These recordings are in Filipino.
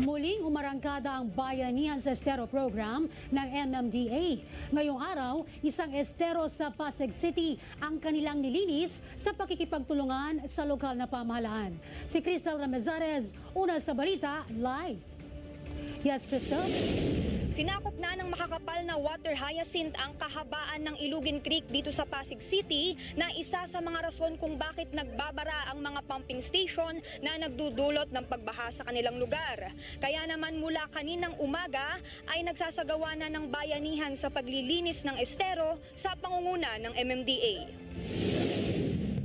Muling umarangkada ang Bayanihan sa Estero program ng MMDA. Ngayong araw, isang estero sa Pasig City ang kanilang nilinis sa pakikipagtulungan sa lokal na pamahalaan. Si Crystal Ramazares, una sa balita, live. Yes, Crystal? Sinakop na ng makakapal na water hyacinth ang kahabaan ng Ilugin Creek dito sa Pasig City na isa sa mga rason kung bakit nagbabara ang mga pumping station na nagdudulot ng pagbaha sa kanilang lugar. Kaya naman mula kaninang umaga ay nagsasagawa na ng bayanihan sa paglilinis ng estero sa pangunguna ng MMDA.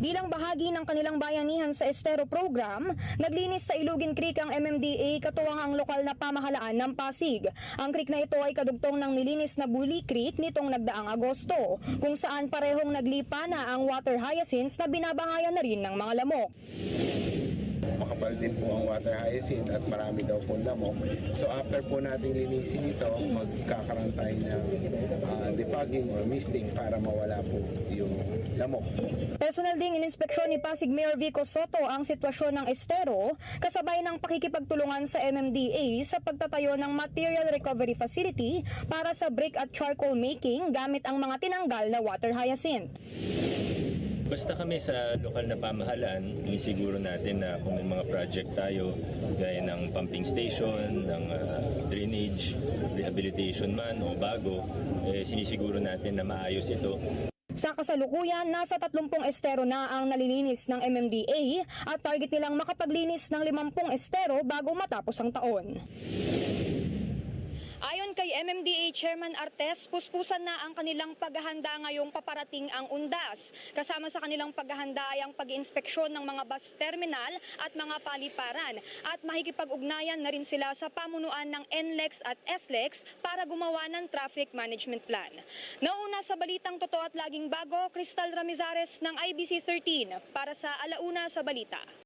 Bilang bahagi ng kanilang bayanihan sa Estero program, naglinis sa Ilugin Creek ang MMDA katuwang ang lokal na pamahalaan ng Pasig. Ang creek na ito ay kadugtong ng nilinis na Buli Creek nitong nagdaang Agosto, kung saan parehong naglipa na ang water hyacinths na binabahayan na rin ng mga lamok. Makapal din po ang water hyacinth at marami daw po lamok. So after po natin linisin ito, magkakaroon tayo ng ah, defogging or misting para mawala po yung lamok. Personal ding ininspeksyon ni Pasig Mayor Vico Soto ang sitwasyon ng estero kasabay ng pakikipagtulungan sa MMDA sa pagtatayo ng Material Recovery Facility para sa brick at charcoal making gamit ang mga tinanggal na water hyacinth. Basta kami sa lokal na pamahalaan, inisiguro natin na kung may mga project tayo, gaya ng pumping station, ng ah, drainage, rehabilitation man o bago, eh, sinisiguro natin na maayos ito. Sa kasalukuyan, nasa 30 estero na ang nalilinis ng MMDA at target nilang makapaglinis ng 50 estero bago matapos ang taon. Kay MMDA Chairman Artes, puspusan na ang kanilang paghahanda ngayong paparating ang undas. Kasama sa kanilang paghahanda ay ang pag-inspeksyon ng mga bus terminal at mga paliparan. At makikipag-ugnayan na rin sila sa pamunuan ng NLEX at SLEX para gumawa ng traffic management plan. Nauna sa balitang totoo at laging bago, Crystal Ramizares ng IBC 13 para sa Alauna sa Balita.